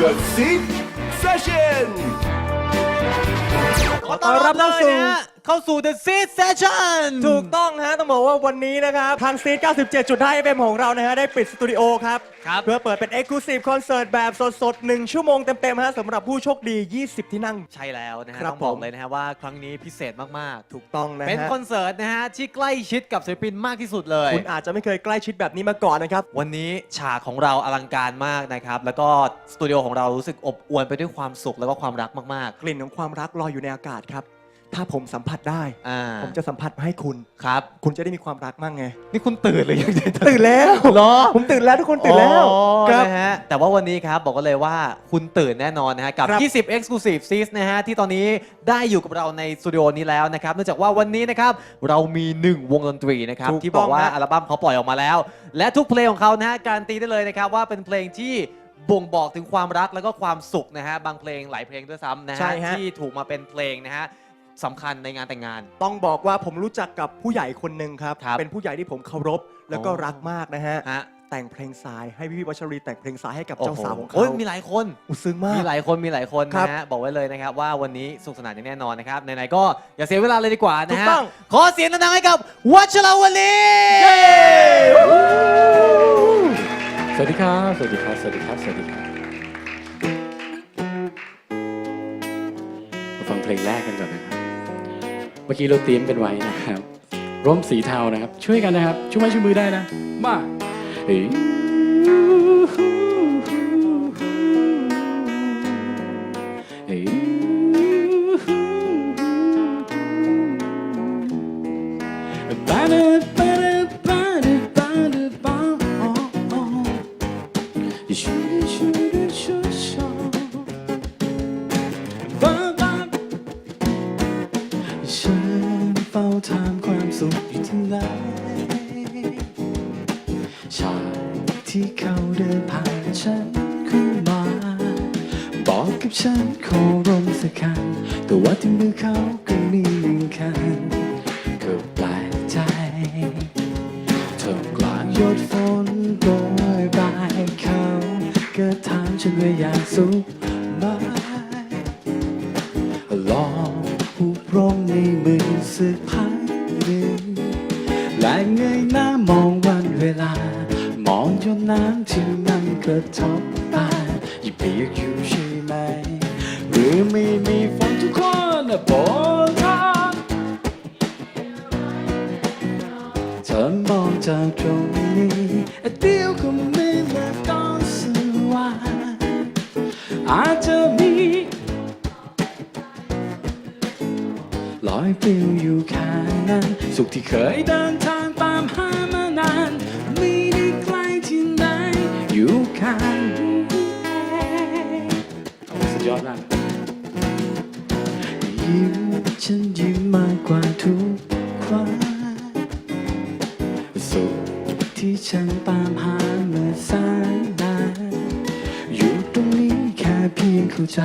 The Seed Session ขอต้อนรับเข้าสู่ เข้าสู่ The Seed Session ถูกต้องฮะ ต้องบอกว่าวันนี้นะครับ ทางซีด97.5 FM ของเรานะฮะ ได้ปิดสตูดิโอครับ ครับ เพื่อเปิดเป็น Exclusive Concert แบบสดๆ 1 ชั่วโมงเต็มๆฮะสำหรับผู้โชคดี 20 ที่นั่ง ใช่แล้วนะฮะ ครับต้องบอกผมเลยนะฮะว่าครั้งนี้พิเศษมาก ถูกต้องนะๆเป็นฮะ คอนเสิร์ตนะฮะ ที่ใกล้ชิดกับศิลปินมากที่สุดเลย คุณอาจจะไม่เคยใกล้ชิดแบบนี้มาก่อนนะครับ วันนี้ฉากของเราอลังการมากนะครับ แล้วก็สตูดิโอของเรารู้สึกอบอวลไปด้วยความสุขแล้วก็ความรักมากกลิ่นของความรักลอยอยู่ในอากาศครับ ถ้าผมสัมผัสได้ๆอ่าผมจะสัมผัสมาให้คุณ ครับคุณจะได้มีความรักมั่งไง นี่คุณตื่นเลยยังตื่นแล้ว เหรอผมตื่นแล้วทุกคนตื่นแล้วอ๋อครับ นะฮะแต่ว่าวันนี้ครับบอกกันเลยว่าคุณตื่นแน่นอนนะฮะกับ ครับ 20 Exclusive Seats นะฮะที่ตอนนี้ได้อยู่กับเราในสตูดิโอนี้แล้วนะครับเนื่องจากว่าวันนี้นะครับเรามี 1 วงดนตรีนะครับถูกที่บอกว่าต้องฮะอัลบั้มเขาปล่อยออกมาแล้ว และทุกเพลงของเขานะฮะการนตีได้เลยนะครับว่าเป็นเพลงที่บ่งบอกถึงความรักแล้วก็ความสุขนะฮะบางเพลงหลายเพลงด้วยซ้ำนะใช่ฮะฮะ ที่ถูกมาเป็นเพลงนะฮะ สำคัญในงานแต่งงาน ต้องบอกว่าผมรู้จักกับผู้ใหญ่คนหนึ่งครับ ครับเป็นผู้ใหญ่ที่ผมเคารพแล้วก็อ๋อรักมากนะฮะ ฮะ แต่งเพลงทรายให้พี่พี่วัชรีแต่งเพลงทรายให้กับโอ้เจ้าโหสาวของเขาโอ้ยมีหลายคน อุยซึ้งมาก มีหลายคนมีหลายคนครับนะฮะบอกไว้เลยนะครับ ว่าวันนี้สนุขสนานอย่างแน่นอนนะครับไหนๆก็อย่าเสียเวลาเลยดีกว่าถูนะกฮะต้อง ขอเสียงดังๆให้กับวัชรวลีสวัสดีครับ สวัสดีครับ สวัสดีครับ สวัสดีครับมาฟังเพลงแรกกันก่อนนะครับเมื่อกี้เราเตรียมกันไว้นะครับ ร่มสีเทานะครับ ช่วยกันนะครับ ช่วยไม้ช่วยมือได้นะ มาเฮ้ บอกกับฉันขอร่มสักคัน แต่ว่าที่มือเขาก็มีหนึ่งคันก็แปลกใจท่ากลางหยดฝนโปรยปลายเขาก็ถามฉันว่าอยากสุขไหมลองผูกร่มในมือสักพัก ธอมองจากตรงนี้เดียวก็ไม่เลิกก็สว่างอาจจะมีลอยปลิวอยู่ข้างนั้น สุขที่เคยเดินทางตามหามานานไม่ได้ไกลที่ไหนอยู่ข้างนี้สุดยอดมากยิ้มฉันยิ้มมากกว่าทุก ฉันตามหาเมื่อสายนานอยู่ตรงนี้แค่เพียงเข้าใจ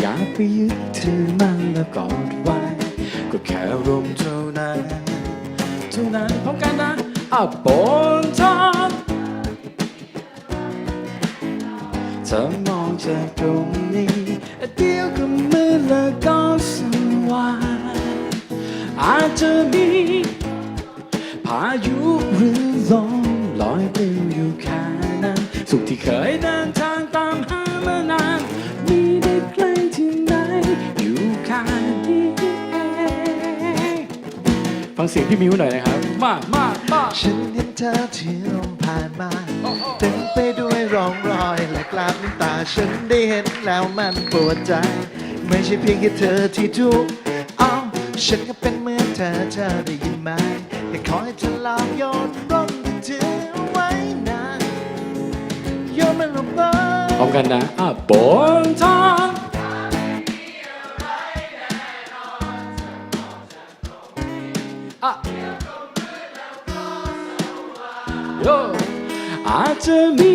อยากไปยึดถือมันและกอดไว้ ก็แค่ลมเท่านั้นเท่านั้นพร้อมกันนะอะบนทางเธอมองจากตรงนี้เดียวก็มืดและก็สว่างอาจจะมีพายุหรือลม อยปลิวอยู่แค่นั้น สุขที่เคยเดินทางตามหามานานมีได้ใกล้ที่ไหนอยู่ข้างนี้เองฟังเสียงพี่มิวหน่อยนะครับ มามามาฉันเห็นเธอที่ลมผ่านมาเต็มไปด้วยร่องรอยและกลาบน้ำตาฉันได้เห็นแล้วมันปวดใจ ไม่ใช่เพียงแค่เธอที่ทุกข์อ้าวฉันก็เป็นเหมือนเธอเธอได้ยินไหมแต่ขอให้เธอลองโยนร่มที่ถือ พร้อมกันนะอะบนทางอะโยอาจจะมี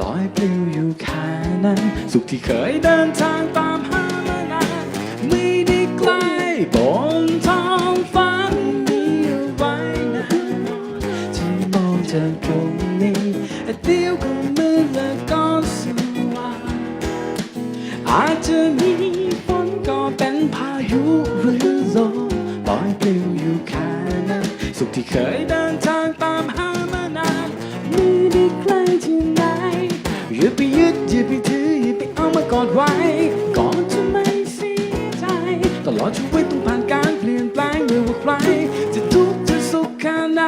ลอยปลิวอยู่แค่นั้น สุขที่เคยเดินทาง ปลิวอยู่แค่นั้นสุขที่เคยเดินทางตามหามานานไม่ได้ใกล้ที่ไหนอย่าไปยึดอย่าไปถืออย่าไปเอามากอดไว้ก่อนจะไม่เสียใจตลอดชีวิตต้องผ่านการเปลี่ยนแปลงไม่ว่าใครจะทุกข์จะสุขแค่ไหน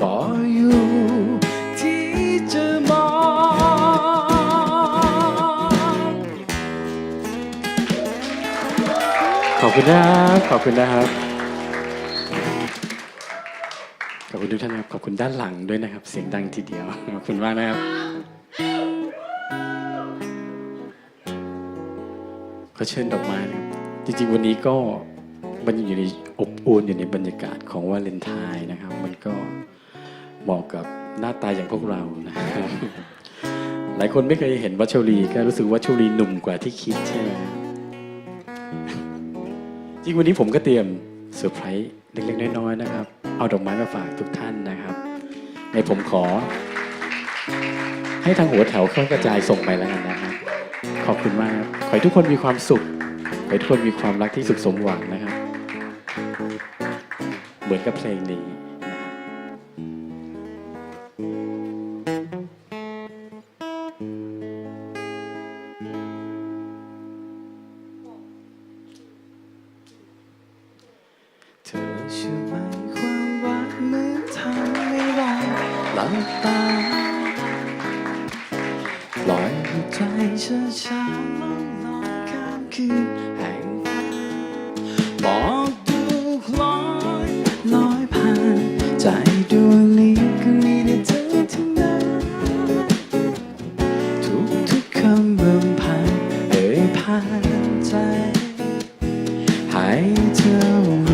ก็อยู่ที่จะมองขอบคุณนะครับขอบคุณนะครับ ทุกท่านนะครับขอบคุณด้านหลังด้วยนะครับ เสียงดังทีเดียวขอบคุณมากนะครับ ก็เชิญดอกไม้นะครับจริงๆวันนี้ก็มันอยู่ในอบอุ่นอยู่ในบรรยากาศของวาเลนไทน์นะครับ มันก็เหมาะกับหน้าตาอย่างพวกเรานะครับหลายคนไม่เคยเห็นวัชรีก็รู้สึกว่าชลีหนุ่มกว่าที่คิดใช่ไหมจริงวันนี้ผมก็เตรียม เซอร์ไพรส์เล็กๆน้อยๆนะครับ เอาดอกไม้มาฝากทุกท่านนะครับ ในผมขอ ให้ทางหัวแถวเข้ากระจายส่งไปแล้วกันนะครับ ขอบคุณมากขอให้ทุกคนมีความสุขขอให้ทุกคนมีความรักที่สุขสมหวังนะครับ เหมือนกับเพลงนี้ ให้ใจช้าลองลอยข้ามคืนแห่งฝันบอกดูล้อยลอยผ่าน ใจดวงนี้ก็มีแต่เธอทั้งนั้นทุกทุกคำรำพันเอ่ยผ่านใจ ให้เธอ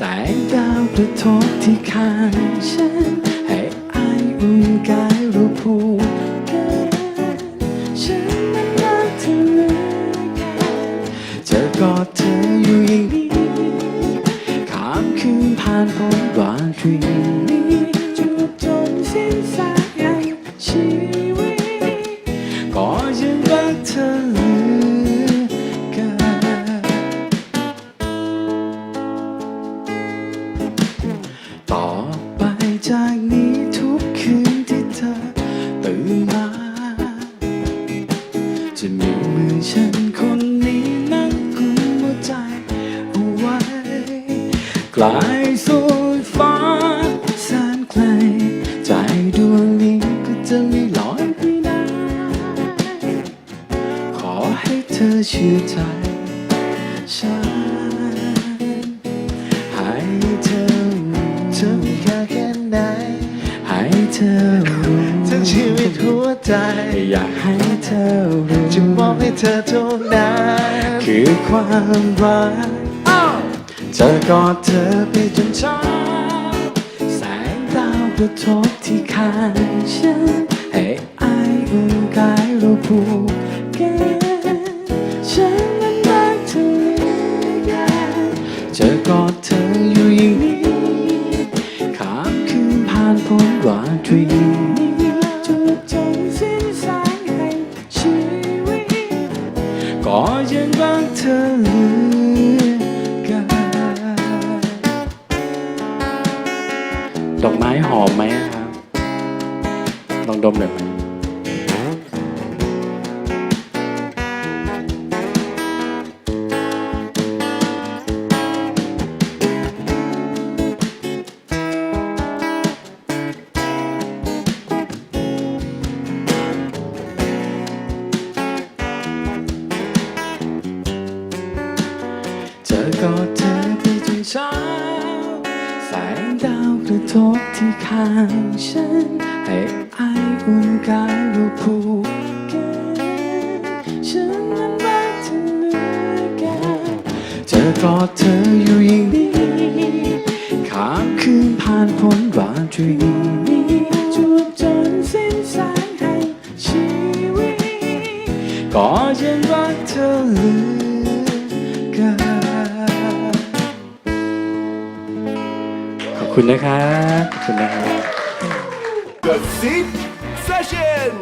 แสงดาวกระทบที่คางฉัน ให้อายอุ่นกายเราผูก จะมีมือฉันคนนี้นั่งกุมหัวใจเอาไว้ ไกลสุดฟ้าแสนไกล ใจดวงนี้ก็จะไม่ลอยไปไหนขอให้เธอเชื่อใจฉันให้เธอรู้เธอมีค่าแค่ไหนให้เธอรู้ทั้งชีวิตหัวใจอยากให้ เธอรู้จะมอบให้เธอเท่านั้น คือความรักจะกอดเธอไปจนเช้าแสงดาวกระทบที่คางฉันให้อายอุ่นกายเราผูกกันฉันนั้นรักเธอเหลือเกินจะกอดเธออยู่อย่างนี้ข้ามคืนผ่านพ้นราตรี ล แสงดาวกระทบที่ข้างฉัน ให้ไออุ่นกายรูปูกกฉันนั้นรักเธอเหลือเกินกอดเธออยู่อย่างนี้ข้ามคืนผ่านพ้นราตรีนี้จวบจนสิ้นแสงแห่งชีวิตก็ยังรักเธอเหลือ คุณนะครับขอบคุณนะครับ The Seat Session